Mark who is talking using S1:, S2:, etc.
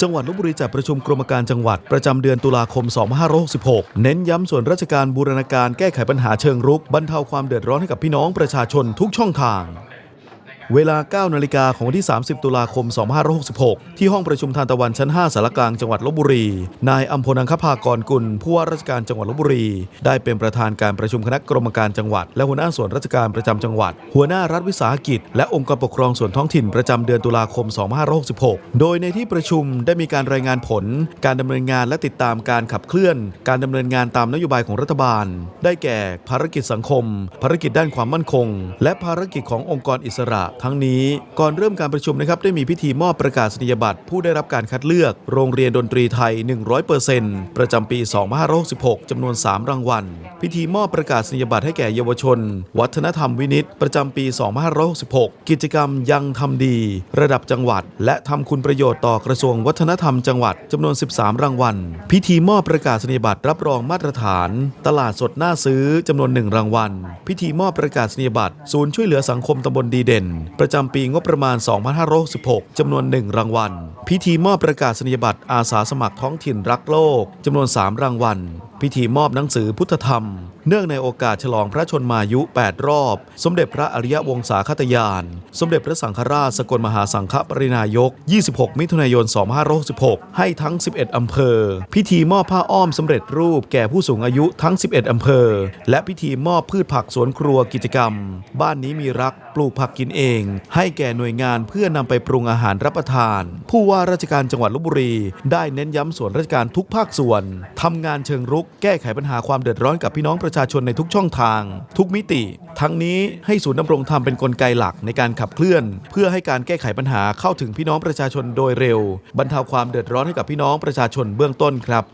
S1: จังหวัดลบบุรีจัดประชุมกรมการจังหวัดประจำเดือนตุลาคม 2566 เน้นย้ำส่วนราชการบูรณาการแก้ไขปัญหาเชิงรุกบรรเทาความเดือดร้อนให้กับพี่น้องประชาชนทุกช่องทาง เวลา 9 นาฬิกาของวันที่ 30 ตุลาคม 2566 ที่ห้องประชุมทานตะวันชั้น 5สารกลางจังหวัดลบบุรี นายอัมพลอังคภากรกุล ผู้ว่าราชการจังหวัดลบบุรี ได้เป็นประธานการประชุมคณะกรรมการจังหวัด และหัวหน้าส่วนราชการประจำจังหวัด หัวหน้ารัฐวิสาหกิจ และองค์กรปกครองส่วนท้องถิ่นประจำเดือนตุลาคม 2566 โดยในที่ประชุมได้มีการรายงานผล การดำเนินงานและติดตามการขับเคลื่อน การดำเนินงานตามนโยบายของรัฐบาล ได้แก่ภารกิจสังคม ภารกิจด้านความมั่นคง และภารกิจขององค์กรอิสระทั้งนี้ก่อนเริ่มการประชุมนะครับได้มีพิธีมอบประกาศนียบัตรผู้ได้รับการคัดเลือกโรงเรียนดนตรีไทย 100%ประจำปี 2566จำนวน 3 รางวัล พิธีมอบประกาศนียบัตรให้แก่เยาวชน วัฒนธรรมวินิตประจำปี 2566 กิจกรรมยังทำดี ระดับจังหวัด และทำคุณประโยชน์ต่อกระทรวงวัฒนธรรมจังหวัดจำนวน 13 รางวัล พิธีมอบประกาศนียบัตรรับรองมาตรฐาน ตลาดสดหน่าซื้อจำนวน 1 รางวัล พิธีมอบประกาศนียบัตรศูนย์ช่วยเหลือสังคมตำบลดีเด่นประจำปีงบประมาณ 2566จำนวน 1 รางวัล พิธีมอบประกาศนียบัตรอาสาสมัครท้องถิ่นรักโลกจำนวน 3 รางวัล พิธีมอบหนังสือพุทธธรรม เนื่องในโอกาสฉลองพระชนมายุ 8 รอบ สมเด็จพระอริยวงศาคตยาน สมเด็จพระสังฆราชสกลมหาสังฆปรินายก 26 มิถุนายน 2566 ให้ทั้ง 11 อำเภอ พิธีมอบผ้าอ้อมสำเร็จรูปแก่ผู้สูงอายุทั้ง 11 อำเภอ และพิธีมอบพืชผักสวนครัวกิจกรรม บ้านนี้มีรักปลูกผักกินเอง ให้แก่หน่วยงานเพื่อนำไปปรุงอาหารรับประทาน ผู้ว่าราชการจังหวัดลบบุรี ได้เน้นย้ำส่วนราชการทุกภาคส่วนทำงานเชิงรุกแก้ไขปัญหาความเดือดร้อนกับพี่น้องประชาชนในทุกช่องทาง ทุกมิติ ทั้งนี้ให้ศูนย์ดำรงธรรมเป็นนกลไกหลักในการขับเคลื่อน เพื่อให้การแก้ไขปัญหาเข้าถึงพี่น้องประชาชนโดยเร็ว บรรเทาความเดือดร้อนให้กับพี่น้องประชาชนเบื้องต้นครับ